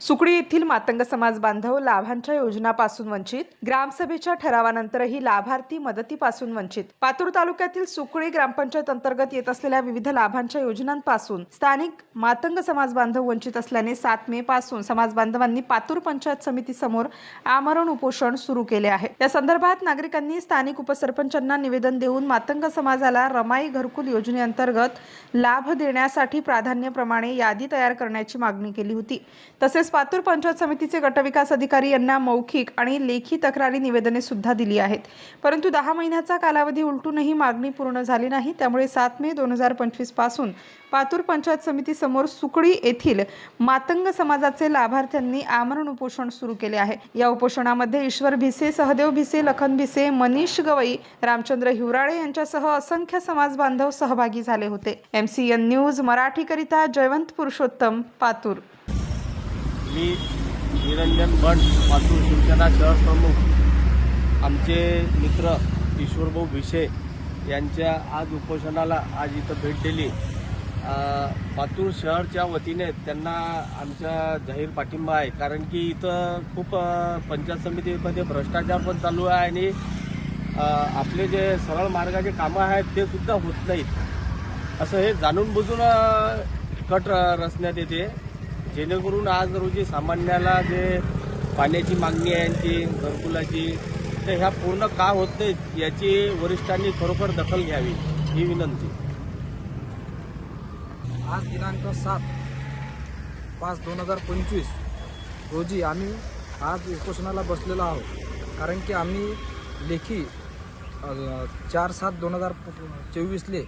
Sukdi येथील मातंग समाज बांधव लाभांच्या योजनापासून वंचित ग्रामसभेच्या ठरावानंतरही लाभार्थी मदतीपासून वंचित. पातूर तालुक्यातील सुकळी ग्रामपंचायत अंतर्गत येत असलेल्या विविध लाभांच्या योजनांपासून स्थानिक मातंग समाज बांधव वंचित असल्याने सात मे पासून समाज बांधवांनी पातूर पंचायत समितीसमोर आमरण उपोषण सुरू केले आहे. या संदर्भात नागरिकांनी स्थानिक उपसरपंचांना निवेदन देऊन मातंग समाजाला रमाई घरकुल योजनेअंतर्गत लाभ देण्यासाठी प्राधान्यप्रमाणे यादी तयार करण्याची मागणी केली होती. तसेच पातूर पंचायत समितीचे गटविकास अधिकारी यांना मौखिक आणि लेखी तक्रारी निवेदने सुद्धा दिली आहेत. परंतु दहा महिन्याचा कालावधी उलटूनही मागणी पूर्ण झाली नाही. त्यामुळे सात मे दोन हजार पंचवीसपासून पातूर पंचायत समितीसमोर सुकडी येथील मातंग समाजाचे लाभार्थ्यांनी आमरण उपोषण सुरू केले आहे. या उपोषणामध्ये ईश्वर भिसे सहदेव भिसे लखन भिसे मनीष गवई रामचंद्र हिवराळे यांच्यासह असंख्य समाज बांधव सहभागी झाले होते. एम सी एन न्यूज मराठीकरिता जयवंत पुरुषोत्तम पातूर. मी निरंजन भटपासून शिवसेना शहर प्रमुख. आमचे मित्र ईश्वरभाऊ भिसे यांच्या आज उपोषणाला आज इथं भेट दिली. पातूर शहरच्या वतीने त्यांना आमचा जाहीर पाठिंबा आहे. कारण की इथं खूप पंचायत समितीमध्ये भ्रष्टाचार पण चालू आहे आणि आपले जे सरळ मार्गाचे कामं आहेत ते सुद्धा होत नाहीत. असं हे जाणून बुजून कट र- रचण्यात येते. जेणेकरून आज रोजी सामान्याला जे पाण्याची मागणी आहे यांची घरकुलाची तर ह्या पूर्ण का होत याची वरिष्ठांनी खरोखर दखल घ्यावी ही विनंती. आज दिनांक सात पाच दोन हजार पंचवीस रोजी आम्ही आज उपोषणाला बसलेलो आहोत. कारण की आम्ही लेखी चार सात दोन हजार चोवीसले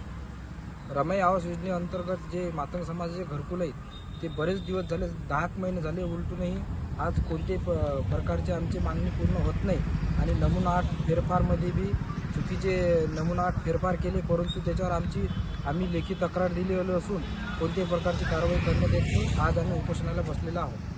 रमाई आवास योजनेअंतर्गत जे मातंग समाजाचे घरकुल आहेत ते बरेच दिवस झाले दहा एक महिने झाले उलटूनही आज कोणते प प्रकारचे आमची मागणी पूर्ण होत नाही. आणि नमुना आठ फेरफारमध्ये बी चुकीचे नमुना आठ फेरफार केले परंतु त्याच्यावर आमची आम्ही लेखी तक्रार दिलेली असून कोणत्याही प्रकारची कारवाई करण्यात येत नाही. आज आम्ही उपोषणाला बसलेलो आहोत.